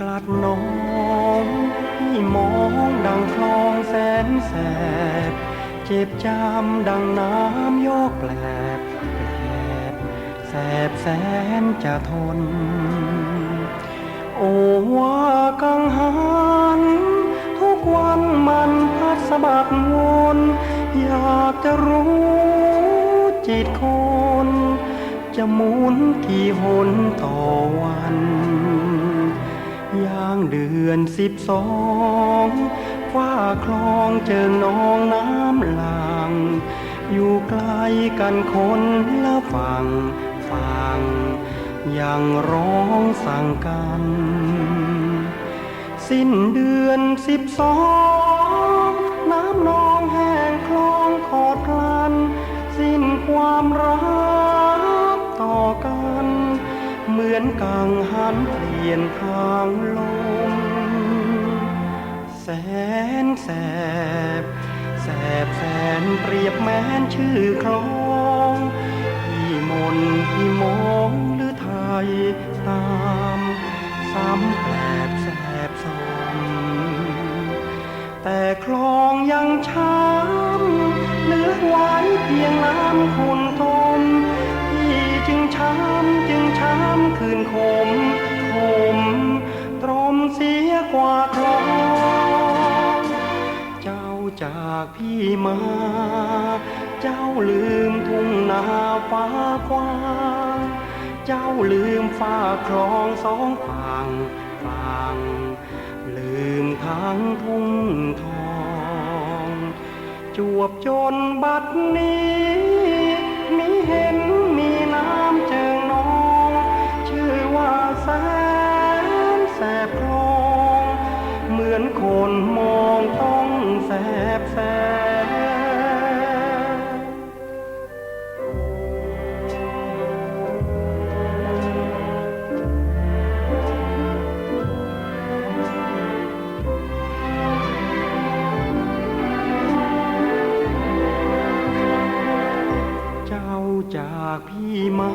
กลัดน้องพี่มองดังคลองแสนแสบ เจ็บจำดังน้ำโยกแกลบแกลบแสบแสนจะทน โอ้ว่ากังหัน ทุกวันมันพัดสะบัดวนอยากจะรู้จิตคนจะหมุนกี่หนต่อวัน ย่างเดือนสิบสองฝ้าคลองเจิงนองน้ำหลังอยู่ไกลกันคนละฝั่งฝั่งยังร้องสั่งกัน สิ้นเดือนสิบสองน้ำนอง หันเปลี่ยนทางลม แสนแสบ แสบแสนเปรียบแม้นชื่อคลองพี่มนต์พี่มองหรือไทยตาม ซ้ำแปลบแสบสมแต่คลองยังช้ำเหลือไว้เพียงน้ำคุณทมพี่จึงช้ำจึงำคืนคมคมตรมเสียกว่าคลองเจ้าจากพี่มา เจ้าลืมทุ่งนาฟ้ากว้างเจ้าลืมฟ้าคลองสองฝั่งฝั่งลืมทั้งทุ่งทอง จวบจนบัดนี้ อนคนมองต้องแสบแสบเจ้าจากพี่มา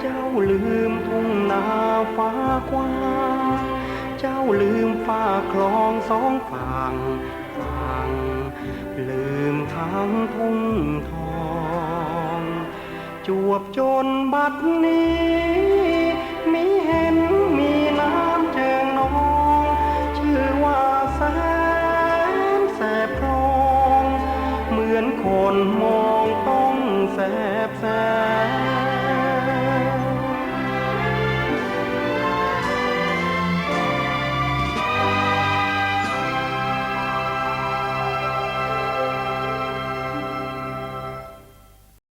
เจ้าลืมทุ่งนาฟ้ากว้าง จ้าลืมฟ้าคลองสองฝั่งฝั่งลืมทั้งทุ่งทอง จวบจนบัดนี้ มีเห็นมีน้ำเจิงนอง ชื่อว่าแสนแสบคลอง เหมือนคนมองต้องแสบแสบ